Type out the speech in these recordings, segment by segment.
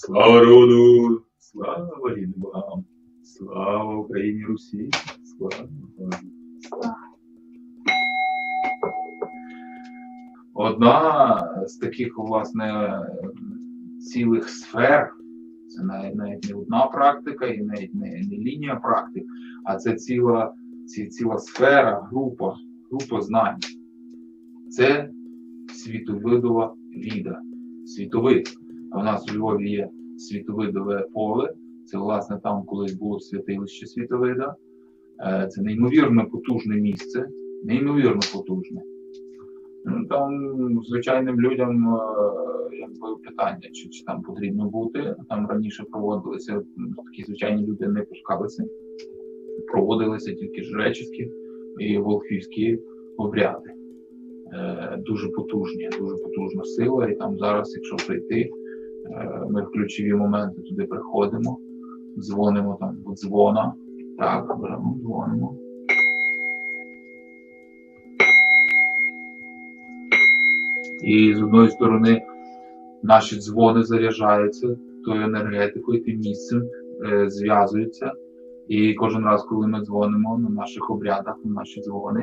Слава роду, слава рідним богам, слава Україні Русі, слава Богу. Одна з таких, власне, цілих сфер, це навіть, навіть не одна практика і навіть не, не лінія практик, а це ціла, ці, ціла сфера, група, група знань. Це світовидова віда, світовид. В нас у Львові є світовидове поле. Це, власне, там колись було святилище світовида. Е, Це неймовірно потужне місце, неймовірно потужне. Ну, Там звичайним людям е, якби питання, чи, чи там потрібно бути. Там раніше проводилися м, такі звичайні люди не пускалися. Проводилися тільки жречівські і волхвівські обряди. Е, Дуже потужні, дуже потужна сила. І там зараз, якщо прийти, ми в ключові моменти туди приходимо, дзвонимо там в дзвона. Так, беремо, дзвонимо. І з одної сторони наші дзвони заряджаються тою енергетикою, тим місцем, е, зв'язуються. І кожен раз, коли ми дзвонимо на наших обрядах, на наші дзвони,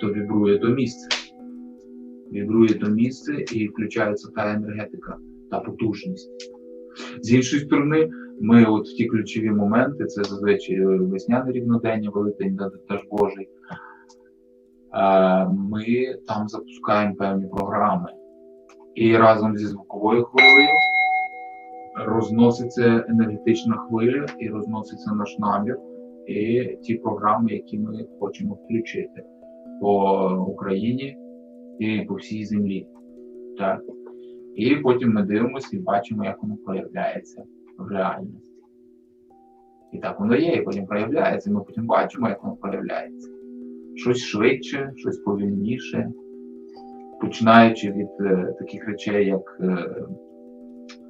то вібрує то місце. Вібрує то місце і включається та енергетика, та потужність. З іншої сторони, ми от в ті ключові моменти, це зазвичай весняне рівнодення, Великдень Даж Божий, е, ми там запускаємо певні програми. І разом зі звуковою хвилею розноситься енергетична хвиля і розноситься наш намір і ті програми, які ми хочемо включити по Україні і по всій землі. Так. І потім ми дивимося і бачимо, як воно проявляється в реальності. І так воно є, і потім проявляється, і ми потім бачимо, як воно проявляється. Щось швидше, щось повільніше, починаючи від е, таких речей, як е,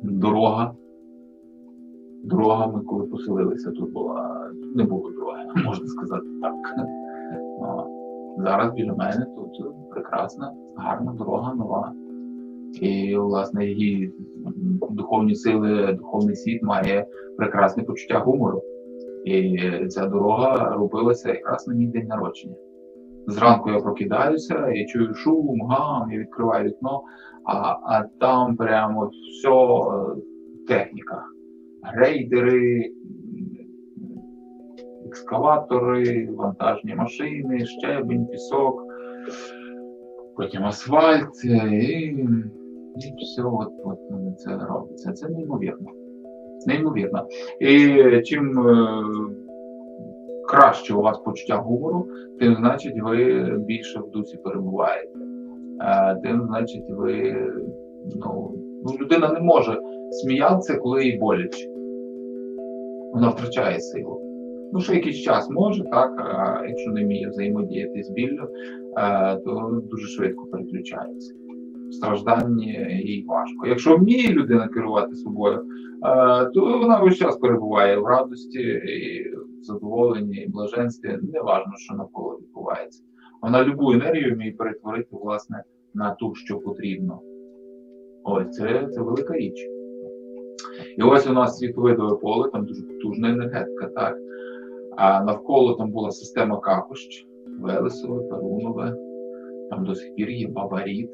дорога. Дорога, ми коли поселилися, тут була тут не було дороги, можна сказати так. Зараз біля мене тут прекрасна, гарна дорога нова. І, власне, її духовні сили, духовний світ має прекрасне почуття гумору. І ця дорога робилася якраз на мій день народження. Зранку я прокидаюся і чую шум, гам, я відкриваю вікно, а, а там прямо все техніка. Грейдери, екскаватори, вантажні машини, щебень, пісок, потім асфальт, і, і все от, от це робиться. Це неймовірно. Неймовірно. І чим е, краще у вас почуття гумору, тим значить ви більше в дусі перебуваєте. Е, Тим значить ви. Ну, ну, людина не може сміятися, коли їй боляче. Вона втрачає силу. Ну, що якийсь час може, так, а якщо не вміє взаємодіяти з біллю, е, то дуже швидко переключається. В стражданні їй важко. Якщо вміє людина керувати собою, е, то вона весь час перебуває в радості, і в задоволенні, і блаженстві. Неважно, що навколо відбувається. Вона любу енергію вміє перетворити власне на ту, що потрібно. Ось це, це велика річ. І ось у нас світовидове поле, там дуже потужна енергетика, так. А навколо там була система капощ, Велесове, Перунове, там до сих пір є Бабаріт,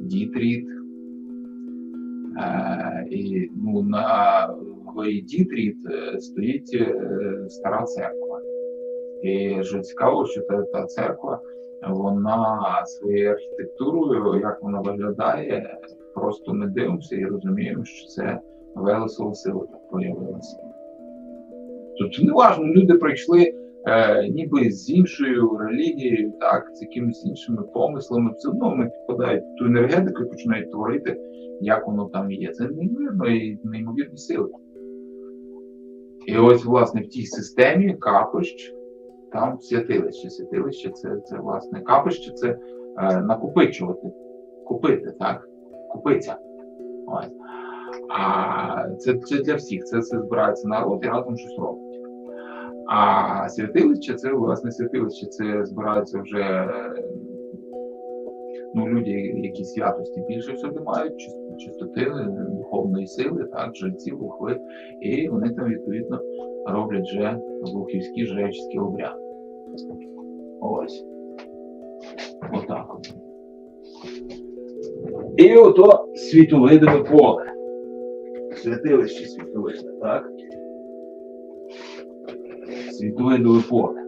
Дітріт. Е, і ну, на горі Дітріт е, стоїть е, стара церква. І що цікаво, що та, та церква, вона своєю архітектурою, як вона виглядає, просто ми дивимося і розуміємо, що це Велесова сила так проявилася. Тобто неважно, люди прийшли е, ніби з іншою релігією, так, з якимись іншими помислами, все одно вони підпадають в ту енергетику і починають творити, як воно там є. Це неймовірно і неймовірні сили. І ось, власне, в тій системі капищ, там святилище. Святилище це, це власне капище, це е, накопичувати, купити, так? Купиця. Ось. А це, це для всіх. Це, це збирається народ і разом щось робить. А святилище це власне святилище, це збираються вже е, ну, люди, які святості більше всього мають, чистоти, духовної сили, так, жильці, вухви, і вони там відповідно роблять вже глухівські жречські обряди. Ось. Отак. І ото світовидове поле. Святилище світовидне, так? Світовидове поле.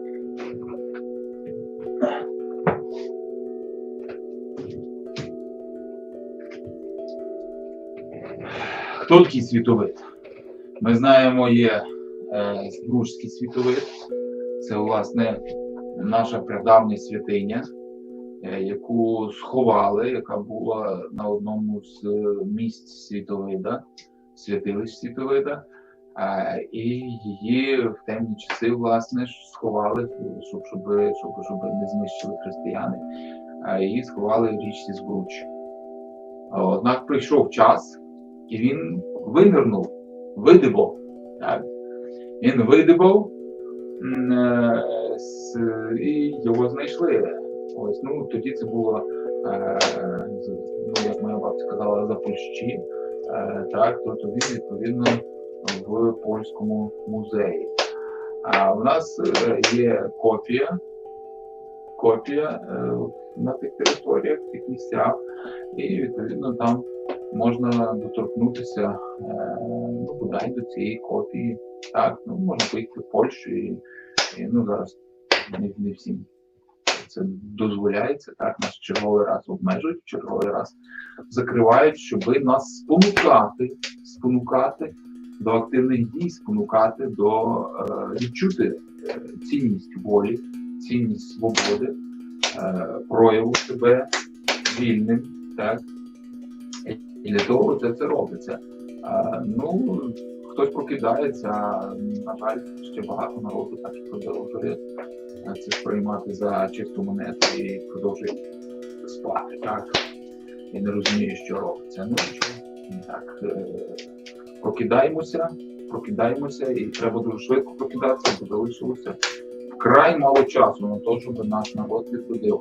Хто такий світовид? Ми знаємо, є е, Збружський світовид. Це, власне, наша прадавня святиня, е, яку сховали, яка була на одному з е, місць світовида, святилищ світовида. І її в темні часи, власне, ж сховали, щоб, щоб, щоб, щоб не знищили християни. Її сховали в річці Збруч. Однак прийшов час, і він винирнув, видибав. Так? Він видибав е, і його знайшли. Ось, ну, тоді це було, е, ну, як моя бабця казала, за Польщі. Е, так, то він відповідно в польському музеї. А в нас е, є копія, копія е, на тих територіях, в тих місцях, і відповідно там можна доторкнутися е, ну, бодай до цієї копії. Так, ну можна поїхати в Польщу і, і ну зараз не, не всім це дозволяється. Так, нас черговий раз обмежують, черговий раз закривають, щоб нас спонукати, спонукати до активних дій, спонукати до е, відчути е, цінність волі, цінність свободи, е, прояву себе вільним, так. І для того це, це робиться. Ну, хтось прокидається, на жаль, ще багато народу так і продовжує це сприймати за чисту монету і продовжує спати, так. І не розуміє, що робиться. Ну, так. Прокидаємося, прокидаємося, і треба дуже швидко прокидатися, бо залишилося вкрай мало часу на те, щоб наш народ відбудив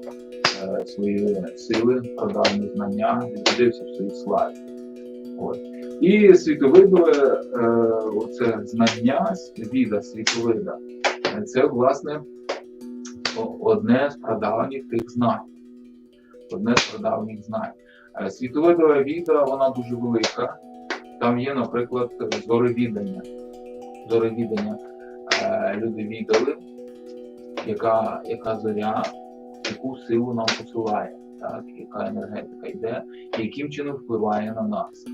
е, свої сили, продавні знання, відбудився в своїй славі. От. І світовидове е, оце знання, віда світовида, це власне одне з прадавніх тих знань. Одне з прадавніх знань. Е, Світовидова віда, вона дуже велика. Там є, наприклад, зоревідання. Зоревідання. Е, Люди відали, яка, яка зоря, яку силу нам посилає, так, яка енергетика йде, яким чином впливає на нас.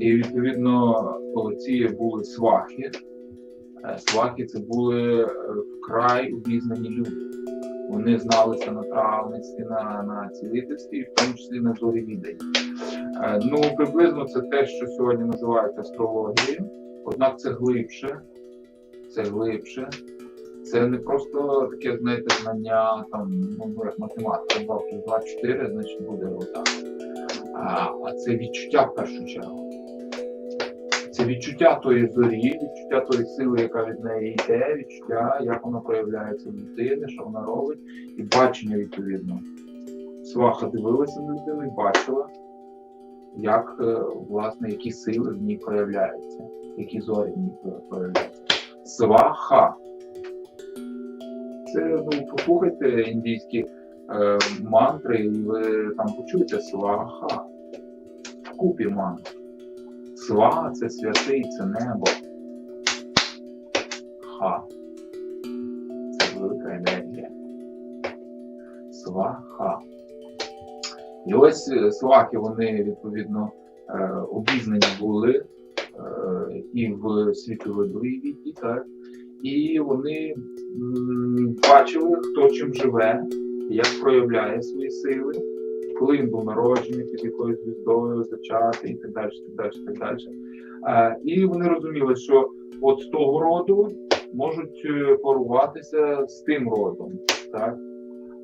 І відповідно ці були свахи. Е, Свахи це були е, вкрай обізнані люди. Вони зналися на травництві, на, на цілительстві, в тому числі на. Е, Ну, приблизно це те, що сьогодні називають астрологією, однак це глибше, це глибше. Це не просто таке, знаєте, знання, там, ну, як математика, 2 плюс 2, 4, значить буде отак. А, а це відчуття в першу чергу. Це відчуття тої зорі, відчуття тої сили, яка від неї йде, відчуття, як вона проявляється в людини, що вона робить, і бачення відповідно. Сваха дивилася на людину і бачила, як, е, власне, які сили в ній проявляються, які зорі в ній проявляються. Сваха. Це ну, послухайте індійські е, мантри, і ви там почуєте сваха. Вкупі мантр. Сва це святий, це небо. Ха. Це велика енергія. Сваха. І ось е, свахи, вони відповідно е, обізнані були е, і в світовидовій віті, так? І вони бачили, хто чим живе, як проявляє свої сили, коли він був народжений під якоюсь звіздою, зачатий і так далі, так далі, так далі. І вони розуміли, що от того роду можуть поруватися з тим родом, так?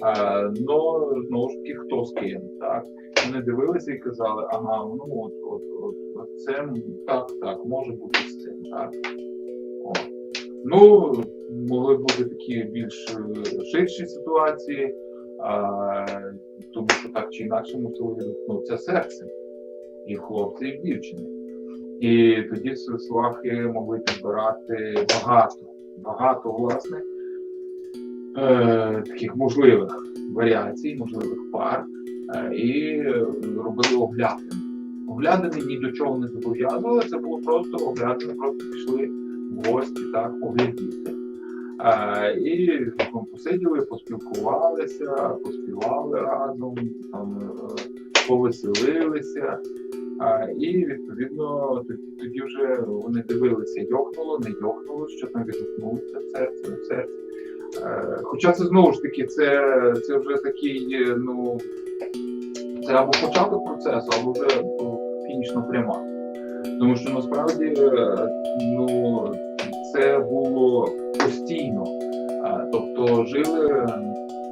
Е, но знову ж таки, хто з ким, так? Вони дивилися і казали, ага, ну от, от, от, от це так, так, може бути з цим, так. О. Ну, могли бути такі більш е, ширші ситуації, а, тому що так чи інакше мусило відгукнутися серце. і в хлопця, і в дівчини. І тоді с- свахи могли підбирати багато, багато власне е, таких можливих варіацій, можливих пар, е, і робили оглядини. Оглядини ні до чого не зобов'язували, це було просто оглядини, просто пішли в гості, так, поглядіти. Е, і там посиділи, поспілкувалися, поспівали разом, там, повеселилися. А, і відповідно тоді, тоді вже вони дивилися, йохнуло, не йохнуло, що там відгукнулося не в серці. Е, хоча це знову ж таки, це, це вже такий, е, ну це або початок процесу, або вже ну, фінішна пряма. Тому що насправді е, ну, це було постійно. Тобто жили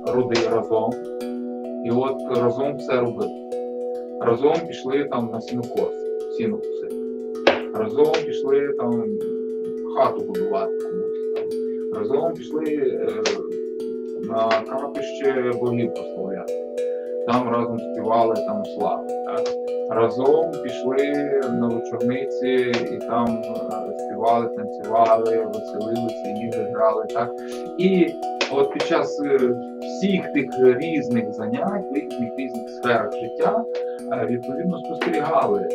роди разом, і от разом все робили. Разом пішли там на сінокос, сіно. Разом пішли там хату будувати. Разом пішли е, на капище богів прославляти. Там разом співали там слави. Так? Разом пішли на вечорниці і там е, співали, танцювали, веселилися, ігри грали. Так? І от під час е, всіх тих різних занять, різних різних сферах життя, відповідно спостерігали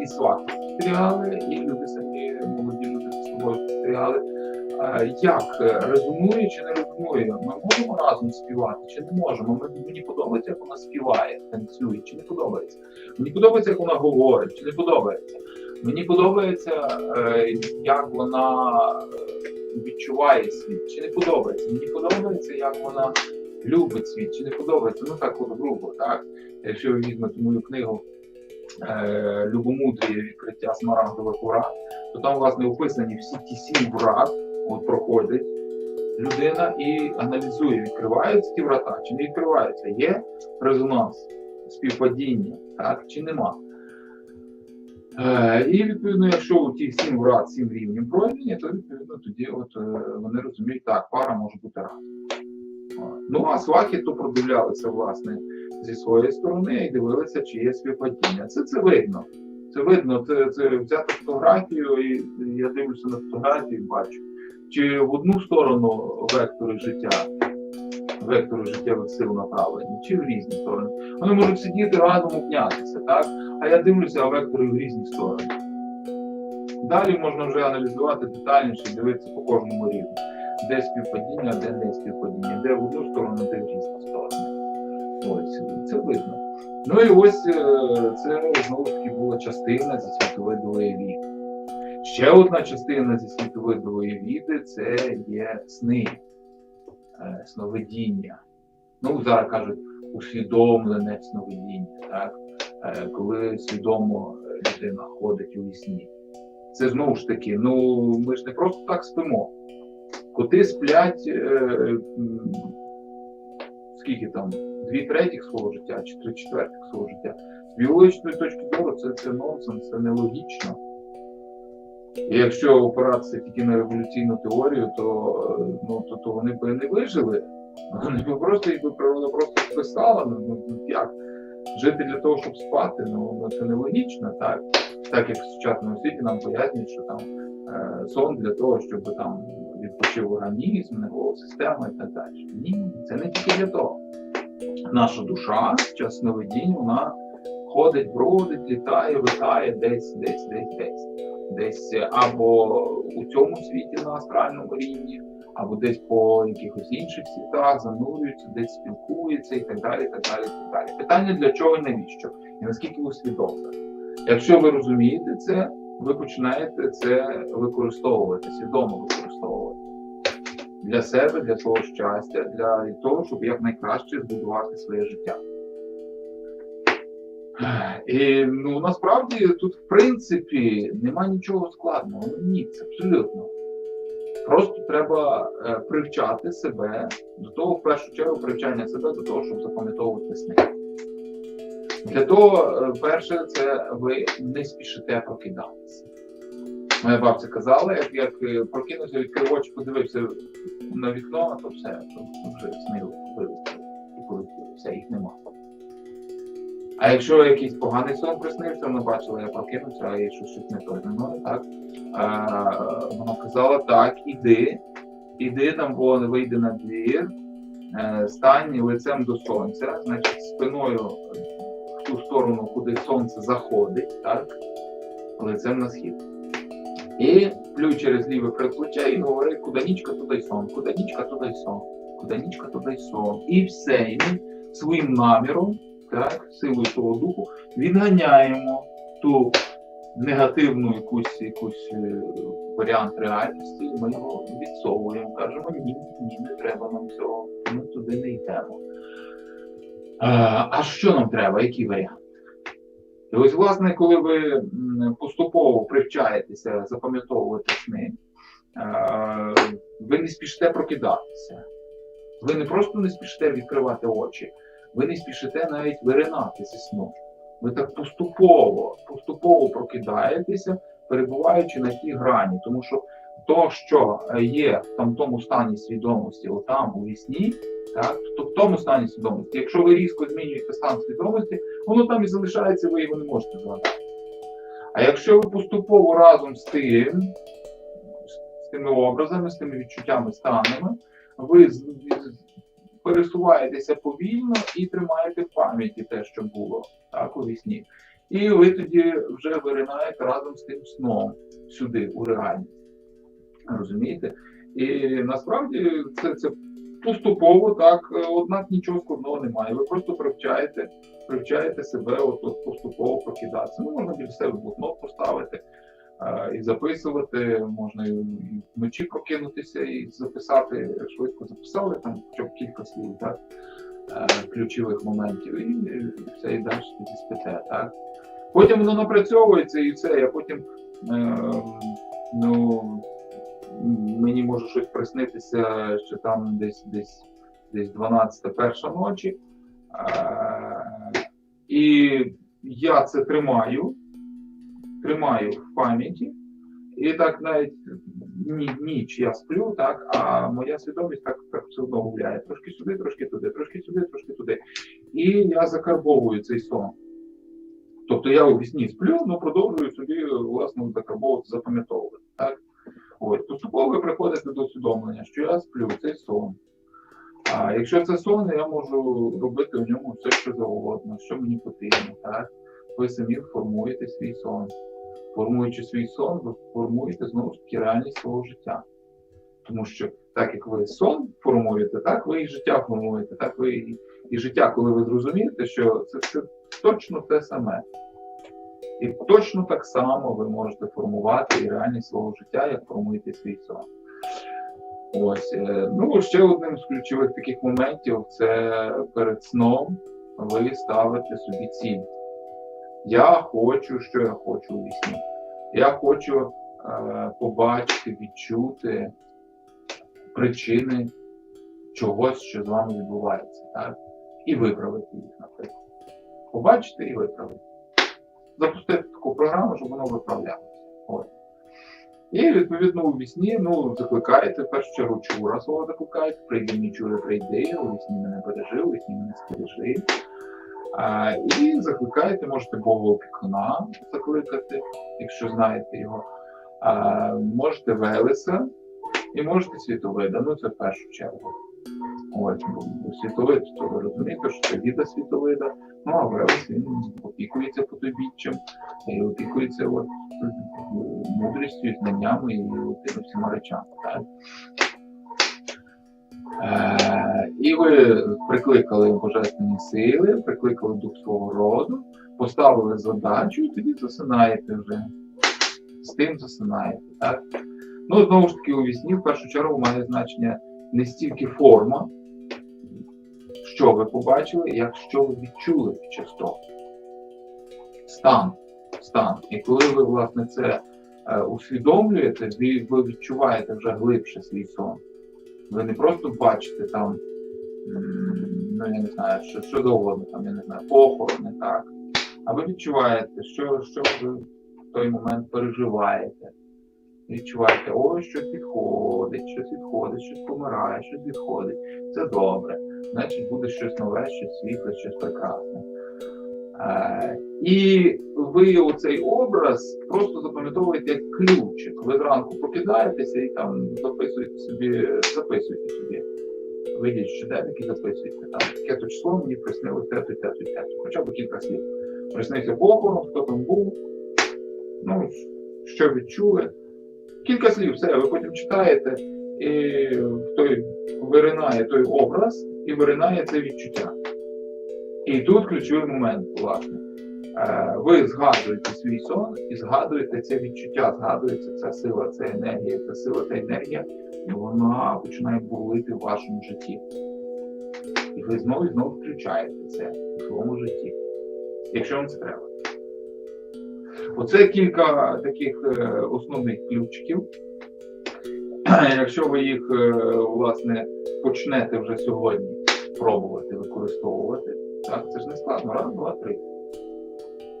і свати спостерігали, і люди самі молоді люди з собою спостерігали. Е, Як е, резонує чи не резонує? Ми можемо разом співати, чи не можемо? Мені подобається, як вона співає, танцює, чи не подобається. Мені подобається, як вона говорить, чи не подобається. Мені подобається, е, як вона відчуває світ, чи не подобається. Мені подобається, як вона любить світ, чи не подобається. Ну так от грубо, так. Якщо ви візьмете мою книгу Любомудріє відкриття смарагдових врат, то там, власне, описані всі ті сім врат, от проходить людина і аналізує, відкриваються ті врата, чи не відкриваються. Є резонанс, співпадіння, так, чи нема. Е, і відповідно, якщо у ті сім врат, сім рівнів пройдені, то відповідно тоді от, е, вони розуміють, так, пара може бути разом. Ну а свахи то продивлялися власне зі своєї сторони і дивилися, чи є співпадіння. Це це видно. Це видно, це, це взяти фотографію, і я дивлюся на фотографію і бачу. Чи в одну сторону вектори життя, вектори життєвих сил направлені, чи в різні сторони. Вони можуть сидіти разом обнятися, так? А я дивлюся, вектори в різні сторони. Далі можна вже аналізувати детальніше, дивитися по кожному рівню. Де співпадіння, де не співпадіння, де в одну сторону, де в різні сторони. Ось, це видно. Ну і ось е, це знову ж таки була частина зі світовидової віди. Ще одна частина зі світовидової віди це є сни, е, сновидіння. Ну, зараз кажуть, усвідомлене сновидіння, так? Е, коли свідомо людина ходить у сні. Це знову ж таки, ну ми ж не просто так спимо. Коти сплять е, скільки там, дві третіх свого життя чи три четвертих свого життя. З біологічної точки зору це, це нонсенс, це нелогічно. І якщо опиратися тільки на революційну теорію, то, ну, то, то вони б не вижили. Вони б просто їх природа просто списала. Ну, ну, ну, як? Жити для того, щоб спати, ну, ну це нелогічно, так? Так як в сучасному світі нам пояснюють, що там е, сон для того, щоб там відпочив організм, нервова система і так далі. Ні, це не тільки для того. Наша душа в час сновидінь, вона ходить, бродить, літає, витає десь, десь, десь, десь. Десь або у цьому світі на астральному рівні, або десь по якихось інших світах, занурюється, десь спілкується і так далі. так далі, так далі. Питання для чого і навіщо? І наскільки ви усвідомлені. Якщо ви розумієте це, ви починаєте це використовувати, свідомо використовувати для себе, для свого щастя, для того, щоб якнайкраще збудувати своє життя. І ну насправді тут, в принципі, нема нічого складного. Ні, це абсолютно. Просто треба е, привчати себе до того, в першу чергу, привчання себе до того, щоб запам'ятовувати сни. Для того, е, перше, це ви не спішите прокидатися. Моя бабця казала, як, як е, прокинувся, відкрив очі, подивився на вікно, то все, то вже сни вилетіли і полетіли, все, їх нема. А якщо якийсь поганий сон приснився, вона бачила, я прокинувся, і що щось не то зі мною, так? Е, вона казала, так, іди, іди там, вон, вийди на двір, е, стань лицем до сонця, значить, спиною в ту сторону, куди сонце заходить, так, лицем на схід. І плюй через ліве предплече і говори, куди нічка, туди сон, куди нічка, туди сон, куди нічка, туди сон. І все, і ми своїм наміром, так, силою того духу, відганяємо ту негативну якусь, якусь е, варіант реальності, ми його відсовуємо, кажемо, ні, ні, не треба нам цього, ми туди не йдемо. А, а що нам треба? Який варіант? І ось, власне, коли ви поступово привчаєтеся запам'ятовувати сни, е, ви не спішите прокидатися. Ви не просто не спішите відкривати очі, ви не спішите навіть виринати зі сну. Ви так поступово, поступово прокидаєтеся, перебуваючи на тій грані. Тому що то, що є в тому стані свідомості, отам у вісні, так, то в тому стані свідомості, якщо ви різко змінюєте стан свідомості, воно там і залишається, ви його не можете згадати. А якщо ви поступово разом з тим, з тими образами, з тими відчуттями, станами, ви пересуваєтеся повільно і тримаєте в пам'яті те, що було так, у вісні. І ви тоді вже виринаєте разом з тим сном сюди, у реальність. Розумієте? І насправді це, це поступово так, однак нічого складного немає. Ви просто привчаєте, привчаєте себе от, поступово прокидатися. Ну, можна біля себе блокнот поставити і записувати, можна і вночі прокинутися і записати, швидко записали там хоча б кілька слів, так, е, ключових моментів, і, все, і далі тоді спите, так. Потім воно напрацьовується і все, я потім. Е, ну, мені може щось приснитися, що там десь десь десь 12 перша ночі. Е, і я це тримаю, тримаю в пам'яті. І так навіть ні, ніч я сплю, так, а моя свідомість так, так все одно гуляє. Трошки сюди, трошки туди, трошки сюди, трошки туди. І я закарбовую цей сон. Тобто я у вісні сплю, але продовжую собі власне закарбовувати, запам'ятовувати. Так? Ось, поступово ви приходите до усвідомлення, що я сплю, це сон. А якщо це сон, я можу робити в ньому все, що завгодно, що мені потрібно. Так? Ви самі формуєте свій сон. Формуючи свій сон, ви формуєте знову ж таки реальність свого життя. Тому що так як ви сон формуєте, так ви і життя формуєте, так ви і, і життя, коли ви зрозумієте, що це все точно те саме. І точно так само ви можете формувати і реальність свого життя, як формуєте свій сон. Ось. е, Ну, ще одним з ключових таких моментів це перед сном ви ставите собі ціль. Я хочу, що я хочу у вісні. Я хочу е, побачити, відчути причини чогось, що з вами відбувається, так? і виправити їх, наприклад. Побачити і виправити запустити таку програму, щоб воно виправлялося. І відповідно у вісні ну, закликаєте, в першу чергу чура свого закликаєте, прийди мій чуре, прийди, у вісні мене бережи, у вісні мене стережи. І закликаєте, можете Бога опікуна закликати, якщо знаєте його. Можете Велеса і можете світовида, ну це в першу чергу. Ось, світовид, то ви розумієте, що це віда світовида, ну а Велес він опікується потойбіччям, і опікується от, мудрістю, знаннями і тими всіма речами. Так? Е, і ви прикликали божественні сили, прикликали дух свого роду, поставили задачу, і тоді засинаєте вже. З тим засинаєте. Так? Ну, знову ж таки, у вісні в першу чергу має значення не стільки форма, що ви побачили, як що ви відчули під час того. Стан. Стан. І коли ви, власне, це е, усвідомлюєте, ви, відчуваєте вже глибше свій сон. Ви не просто бачите там, ну я не знаю, що, що довго, там, я не знаю, похорони, так. А ви відчуваєте, що, що ви в той момент переживаєте. Відчуваєте, ой, щось відходить, щось відходить, щось помирає, щось відходить. Це добре. Значить, буде щось нове, щось світле, щось прекрасне. Е, І ви оцей образ просто запам'ятовуєте як ключик. Ви зранку прокидаєтеся і там записуєте собі, записуєте собі. Вийдіть щоденник і записуєте там. Таке то число мені приснилось те, то, те. Хоча б кілька слів. Приснився похорон, хто там був, ну, що відчули. Кілька слів, все, ви потім читаєте, і той виринає той образ і виринає це відчуття. І тут ключовий момент, власне. Е, Ви згадуєте свій сон і згадуєте це відчуття, згадується ця сила, ця енергія, ця сила, та енергія, і вона починає бурлити в вашому житті. І ви знову і знову включаєте це у своєму житті, якщо вам це треба. Оце кілька таких е, основних ключиків. Якщо ви їх е, власне почнете вже сьогодні пробувати використовувати, так це ж не складно. Раз, два, три.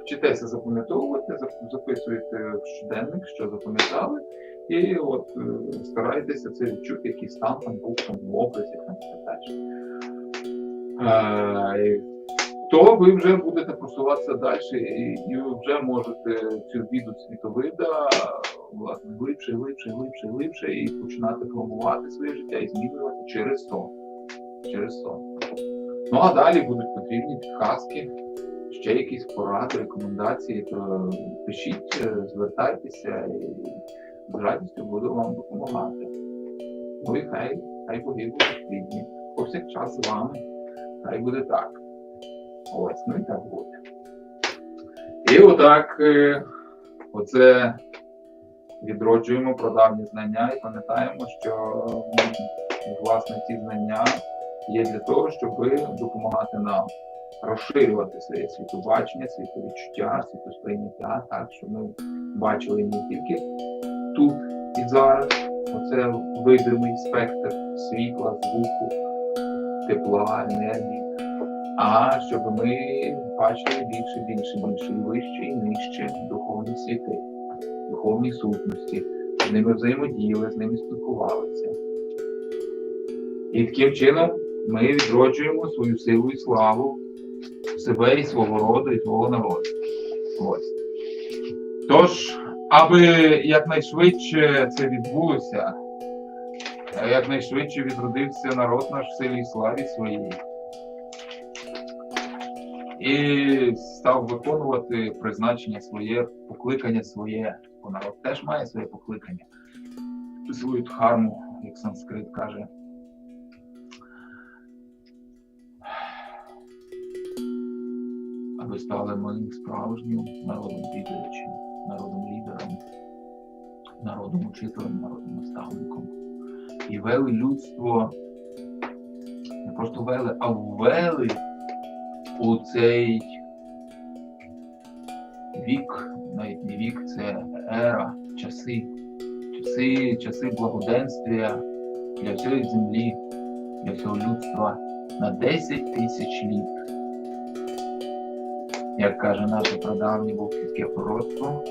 Вчитеся запам'ятовувати, зап- записуєте в щоденник, що запам'ятали, і от е, старайтеся це відчути, який стан там був там образі, там так далі. Е, то ви вже будете просуватися далі і, і ви вже можете цю віду світовида власне глибше, глибше, глибше, глибше і починати формувати своє життя і змінювати через сон. Через сон. Ну а далі будуть потрібні підказки, ще якісь поради, рекомендації, то пишіть, е, звертайтеся і з радістю буду вам допомагати. Ну і хай, хай боги будуть рідні. Повсякчас з вами. Хай буде так. Ось, ну і так буде. І отак, е, оце відроджуємо прадавні знання і пам'ятаємо, що власне ці знання є для того, щоб допомагати нам розширювати своє світобачення, світовідчуття, світосприйняття, так, щоб ми бачили не тільки тут і зараз, оце видимий спектр світла, звуку, тепла, енергії, а щоб ми бачили більше, більше, більше і вище, і нижче духовні світи, духовні сутності, з ними взаємодіяли, з ними спілкувалися. І таким чином ми відроджуємо свою силу і славу себе і свого роду, і свого народу. Ось. Тож, аби якнайшвидше це відбулося, е, якнайшвидше відродився народ наш в силі і славі своїй. І став виконувати призначення своє, покликання своє. Бо народ теж має своє покликання, свою дхарму, як санскрит каже. Аби стали ми справжнім народом відвідувачем, народом лідером, народом учителем, народом наставником. І вели людство, не просто вели, а ввели у цей вік, навіть не вік, це ера, часи, часи, часи благоденствия для всієї землі, для всього людства на 10 тисяч літ. Як каже наше прадавнє бухівське пророцтво.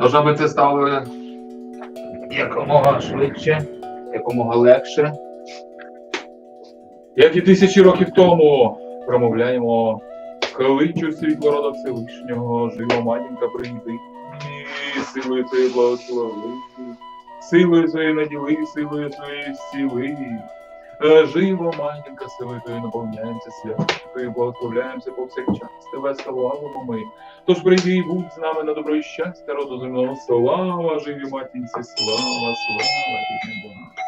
Тож, аби це стало якомога швидше, якомога легше. Як і тисячі років тому промовляємо Кличу світло рода Всевишнього, жива матінка прийди, силою твоєю благослови, силою своєю наділи, силою своєю зціли. Живо, матінка, силою наповняємося святою, благословляємося повсякчас. Тебе славимо ми. Тож прийди і будь з нами на добро і щастя, роду земного слава, живі матінці, слава, слава, рідне Бога.